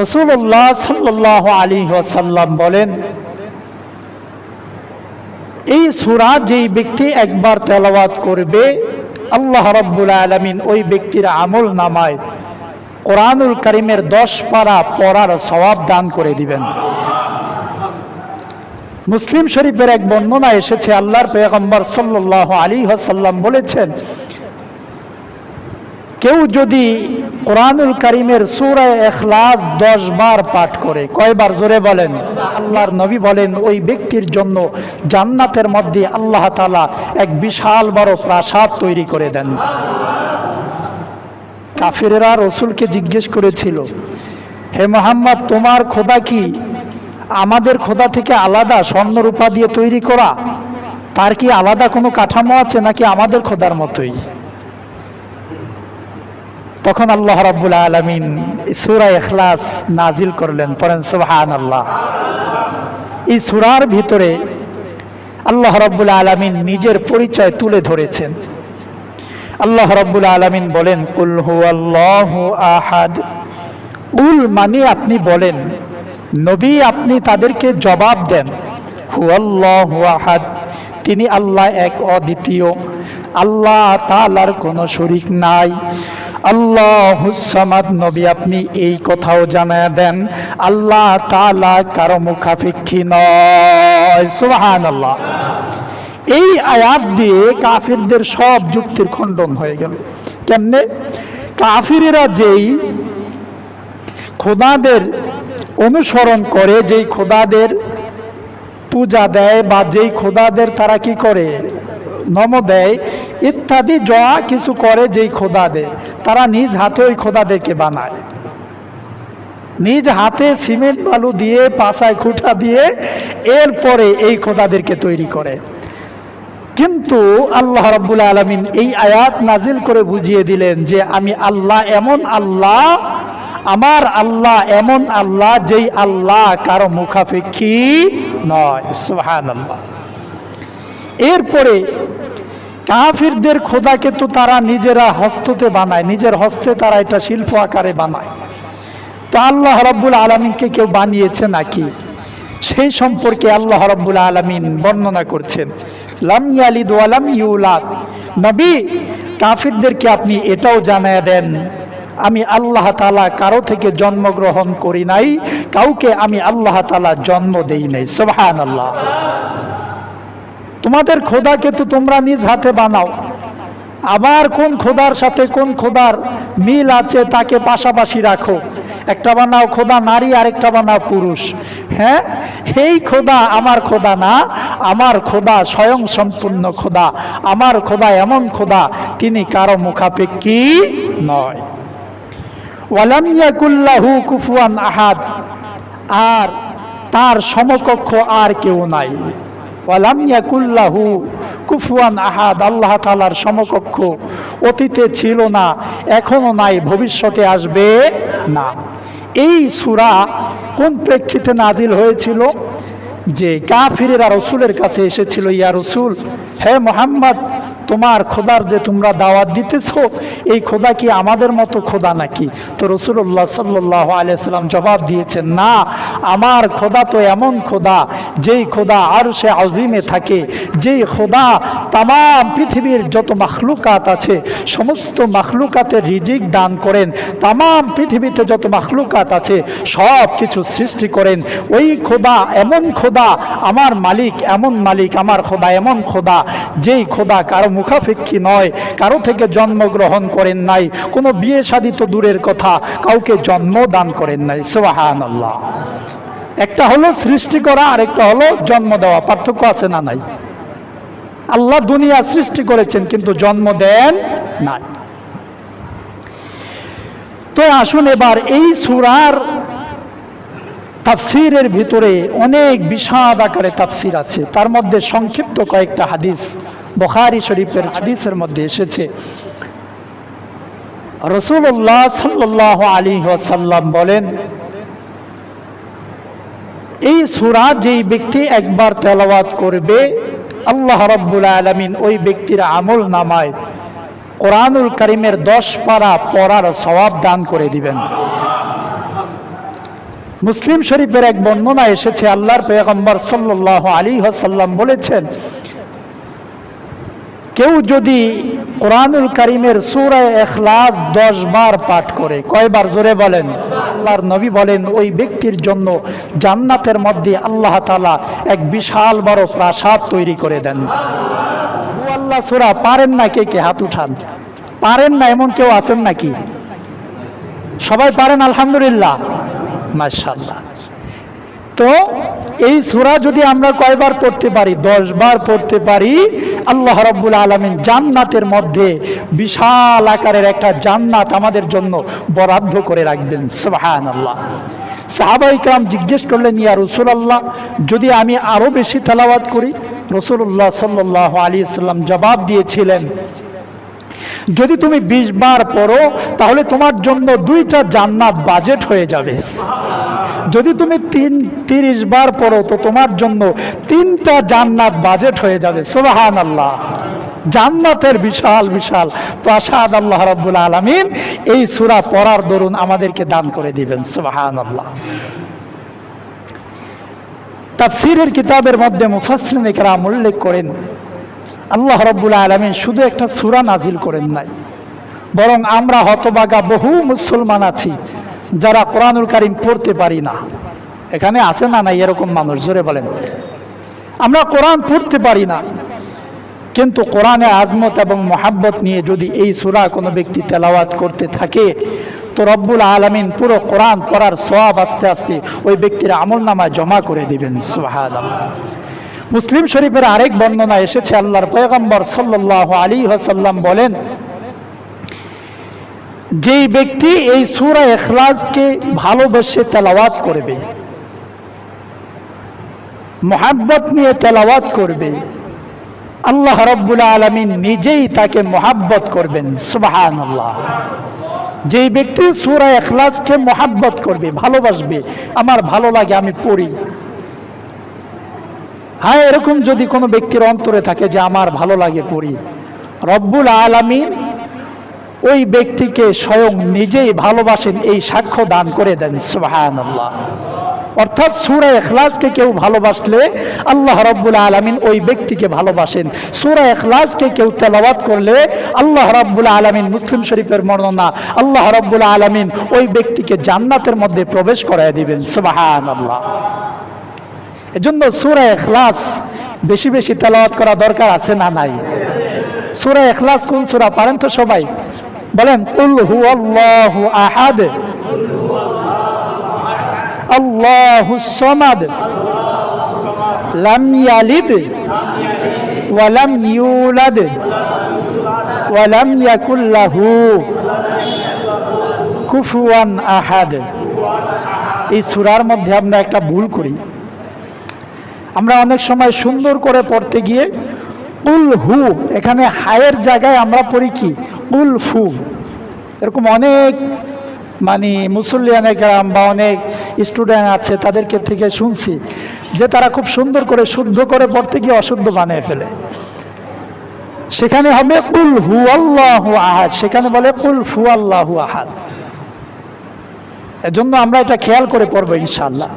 রসুল্লাহ সাল্লাহ আলী ওয়াসাল্লাম বলেন, এই সুরা যেই ব্যক্তি একবার তেলাওয়াত করবে, আল্লাহ রব্বুল আলমিন ওই ব্যক্তির আমল নামায় কোরআনুল করিমের দশ পারা পড়ার সওয়াব দান করে দিবেন। মুসলিম শরীফের এক বর্ণনা এসেছে, আল্লাহর পেগম্বর সাল্লাহ আলী হাসাল্লাম বলেছেন, কেউ যদি কোরআনুল করিমের সুরায় এখলাস দশ বার পাঠ করে। কয়বার জোরে বলেন? আল্লাহর নবী বলেন, ওই ব্যক্তির জন্য জান্নাতের মধ্যে আল্লাহ তালা এক বিশাল বড় প্রাসাদ তৈরি করে দেন। কাফিরেরা রসুলকে জিজ্ঞেস করেছিল, হে মোহাম্মদ, তোমার খোদা কি আমাদের খোদা থেকে আলাদা স্বর্ণ রূপা দিয়ে তৈরি করা? তার কি আলাদা কোনো কাঠামো আছে নাকি আমাদের খোদার মতোই? তখন আল্লাহ রাব্বুল আলমিন সুরা এখলাস নাজিল করলেন পরেন সুবহান আল্লাহ এই সুরার ভিতরে আল্লাহ রাব্বুল আলমিন নিজের পরিচয় তুলে ধরেছেন। আল্লাহ রাব্বুল আলমিন বলেন, কুল হু আল্লাহ আহাদ। উল মানে আপনি বলেন, নবী আপনি তাদেরকে জবাব দেন হু আল্লাহ আহাদ। তিনি আল্লাহ এক অদ্বিতীয়। আল্লাহ তালার কোনো শরিক নাই। আল্লাহ সামাদ নবী, আপনি এই কথাও জানায় দেন, আল্লাহ তালা কারও মুখাপেক্ষী নয়। সুবাহান আল্লাহ এই আয়াত দিয়ে কাফিরদের সব যুক্তির খণ্ডন হয়ে গেল। কেমনে? কাফিরেরা যেই খোদাদের অনুসরণ করে, যেই খোদাদের পূজা দেয় বা যেই খোদাদের তারা কি করে? নম দেয়, ইত্যাদি যা কিছু করে যেই খোদাদের তারা নিজ হাতে ওই খোদাদেরকে বানায়। নিজ হাতে সিমেন্ট, বালু দিয়ে, পাশায় খুঁটা দিয়ে এরপরে এই খোদাদেরকে তৈরি করে। কিন্তু আল্লাহ রাব্বুল আলমিন এই আয়াত নাজিল করে বুঝিয়ে দিলেন যে আমি আল্লাহ এমন আল্লাহ, আমার আল্লাহ এমন আল্লাহ যেই আল্লাহ কারও মুখাপেক্ষী নয়। সুহান আল্লাহ এরপরে কাফিরদের খোদাকে তো তারা নিজেরা হস্ততে বানায়, নিজের হস্তে তারা এটা শিল্প আকারে বানায়। তো আল্লাহ রব্বুল আলমিনকে কেউ বানিয়েছে নাকি? সেই সম্পর্কে আল্লাহ রব্বুল আলমিন বর্ণনা করছেন, লাম ইয়ালিদ ওয়ালাম ইউলাদ। নবী, কাফিরদেরকে আপনি এটাও জানায় দেন, আমি আল্লাহ তালা কারও থেকে জন্মগ্রহণ করি নাই, কাউকে আমি আল্লাহ তালা জন্ম দেই নাই। সোহান আল্লাহ তোমাদের খোদাকে তো তোমরা নিজ হাতে বানাও। আবার কোন খোদার সাথে কোন খোদার মিল আছে তাকে পাশাপাশি রাখো। একটা বানাও খোদা নারী আর একটা বানাও পুরুষ। হ্যাঁ? এই খোদা আমার খোদা না, আমার খোদা স্বয়ং সম্পূর্ণ খোদা। আমার খোদা এমন খোদা, তিনি কারও মুখাপেক্ষী নয়। ওয়ালামিয়াকুল্লাহু কুফুয়ান আহাদ। আর তার সমকক্ষ আর কেউ নাই। ওয়ালামিয়াকুল্লাহু কুফুয়ান আহাদ, আল্লাহ তালার সমকক্ষ। অতীতে ছিল না, এখনও নাই, ভবিষ্যতে আসবে না। এই সুরা কোন প্রেক্ষিতে নাজিল হয়েছিল? যে কাফিরেরা রসুলের কাছে এসেছিল, ইয়া রসুল, হে মোহাম্মদ তোমার খোদার যে তোমরা দাওয়াত দিতেছ, এই খোদা কি আমাদের মতো খোদা নাকি? তো রসুল্লাহ সাল্লাহ আলিয়াল্লাম জবাব দিয়েছেন, না, আমার খোদা তো এমন খোদা, যেই খোদা আর সে আজিমে থাকে, যেই খোদা তাম পৃথিবীর যত মাখলুকাত আছে, সমস্ত মাখলুকাতের রিজিক দান করেন তাম পৃথিবীতে যত মাখলুকাত আছে, সব কিছু সৃষ্টি করেন। ওই খোদা এমন খোদা, আমার মালিক এমন মালিক, আমার খোদা এমন খোদা, যেই খোদা কারও মুখাপেক্ষী নয়, কারও থেকে জন্মগ্রহণ করেন নাই, কোনো বিয়ে শাদী তো দূরের কথা, কাউকে জন্ম দান করেন নাই সোহান একটা হলো সৃষ্টি করা, আরেকটা হলো জন্ম দেওয়া, পার্থক্য আছে না নাই? আল্লাহ দুনিয়া সৃষ্টি করেছেন, কিন্তু জন্ম দেন নাই। তো আসুন এবার এই সুরার তাফসিরের ভিতরে অনেক বিষাদ আকারে তাফসির আছে। তার মধ্যে সংক্ষিপ্ত কয়েকটা হাদিস বখারি শরীফের হাদিসের মধ্যে এসেছে। রসুল্লাহ সাল্লাহ আলী সাল্লাম বলেন, এই সুরা যেই ব্যক্তি একবার তেলাওয়াত করবে, আল্লাহ রব্বুল আলমিন ওই ব্যক্তির আমল নামায় কোরআনুল করিমের দশ পারা পড়ার সওয়াব দান করে দিবেন। মুসলিম শরীফের এক বর্ণনা এসেছে, আল্লাহর পেগম্বর সাল্লাহ আলী হাসাল্লাম বলেছেন, কেউ যদি কোরআনুল করিমের সুরায় এখলাস দশ বার পাঠ করে, কয়বার জোরে বলেন? আল্লাহর নবী বলেন, ওই ব্যক্তির জন্য জান্নাতের মধ্যে আল্লাহ তালা এক বিশাল বড় প্রাসাদ তৈরি করে দেন। আল্লাহ, সুরা পারেন না কে কে হাত উঠান? পারেন না এমন কেউ আছেন নাকি? সবাই পারেন, আলহামদুলিল্লাহ। মাশাল্লাহ তো এই সূরা যদি আমরা কয়বার পড়তে পারি? দশ বার পড়তে পারি। আল্লাহ রব্বুল আলমিন জান্নাতের মধ্যে বিশাল আকারের একটা জান্নাত আমাদের জন্য বরাদ্দ করে রাখবেন। সুবহান আল্লাহ সাহাবাই কালাম জিজ্ঞেস করলেন, ইয়া রসুল আল্লাহ যদি আমি আরও বেশি তেলাওয়াত করি? রসুল্লাহ সাল্লাহ আলী সাল্লাম জবাব দিয়েছিলেন যদি তুমি বিশ বার পড়ো, তাহলে তোমার জন্য দুইটা জান্নাত বাজেট হয়ে যাবে। যদি তুমি তিন, তিরিশ বার পড়ো, তো তোমার জন্য তিনটা জান্নাত বাজেট হয়ে যাবে। সোবাহান আল্লাহ জান্নাতের বিশাল বিশাল। প্রাসাদ আল্লাহ রব্বুল আলমিন এই সুরা পড়ার দরুন আমাদেরকে দান করে দিবেন। সোবাহান আল্লাহ তাফসিরের কিতাবের মধ্যে মুফাসরিন একরাম উল্লেখ করেন আল্লাহ রব্বুল আলমিন শুধু একটা সুরা নাজিল করেন নাই। বরং আমরা হতবাগা বহু মুসলমান আছি, যারা কোরআনুল কারিম পড়তে পারি না। এখানে আছে না নাই এরকম মানুষ? জোরে বলেন। আমরা কোরআন পড়তে পারি না। কিন্তু কোরআনে আজমত এবং মোহাব্বত নিয়ে যদি এই সুরা কোনো ব্যক্তি তেলাওয়াত করতে থাকে, তো রব্বুল আলমিন পুরো কোরআন পড়ার সব আস্তে আস্তে ওই ব্যক্তির আমল নামায় জমা করে দিবেন। সুহাদ মুসলিম শরীফের আরেক বর্ণনা এসেছে, আল্লাহর পয়গম্বর সাল্লাহ আলী হাসাল্লাম বলেন, যেই ব্যক্তি এই সুরা এখলাজকে ভালোবেসে তেলাওয়াত করবে, মোহাব্বত নিয়ে তেলাওয়াত করবে, আল্লাহ রব্বুল আলমিন নিজেই তাকে মোহাব্বত করবেন। সুবাহান আল্লাহ যেই ব্যক্তি সুরা এখলাসকে মোহাব্বত করবে, ভালোবাসবে, আমার ভালো লাগে, আমি পড়ি। হ্যাঁ এরকম যদি কোনো ব্যক্তির অন্তরে থাকে যে আমার ভালো লাগে পড়ি, রব্বুল আলমিন ওই ব্যক্তিকে স্বয়ং নিজেই ভালোবাসেন, এই সাক্ষ্য দান করে দেন আল্লাহ অর্থাৎ সুরা এখলাসকে কেউ ভালোবাসলে আল্লাহ রব্বুল আলমিন ওই ব্যক্তিকে ভালোবাসেন। সুরা এখলাসকে কেউ তেলাওয়াত করলে আল্লাহ রব্বুল আলমিন মুসলিম শরীফের বর্ণনা, আল্লাহ রব্বুল আলমিন ওই ব্যক্তিকে জান্নাতের মধ্যে প্রবেশ করাই দিবেন সুবাহান আল্লাহ এজন্য সুরা এখলাস বেশি বেশি তেলাওয়াত করা দরকার আছে না নাই? সুরা এখলাস কোন সুরা পারেন তো সবাই? বলেন, কুল হু আহাদ। সামাদ। লাম ইয়ালিদ। ওয়া লাম ইউলাদ। ওয়া লাম ইয়াকুল লাহু। কুফুয়ান আহাদ। এই সুরার মধ্যে আমরা একটা ভুল করি। আমরা অনেক সময় সুন্দর করে পড়তে গিয়ে উল হু, এখানে হায়ের জায়গায় আমরা পড়ি কি? উল ফু। এরকম অনেক মানে মুসল্লিয়ানে গ্রাম বা অনেক স্টুডেন্ট আছে তাদেরকে থেকে শুনছি যে তারা খুব সুন্দর করে শুদ্ধ করে পড়তে গিয়ে অশুদ্ধ বানিয়ে ফেলে। সেখানে হবে উল হু, আল্লাহ আহাদ। সেখানে বলে উল ফু, আল্লাহু আহাদ। এজন্য আমরা এটা খেয়াল করে পড়ব ইনশাল্লাহ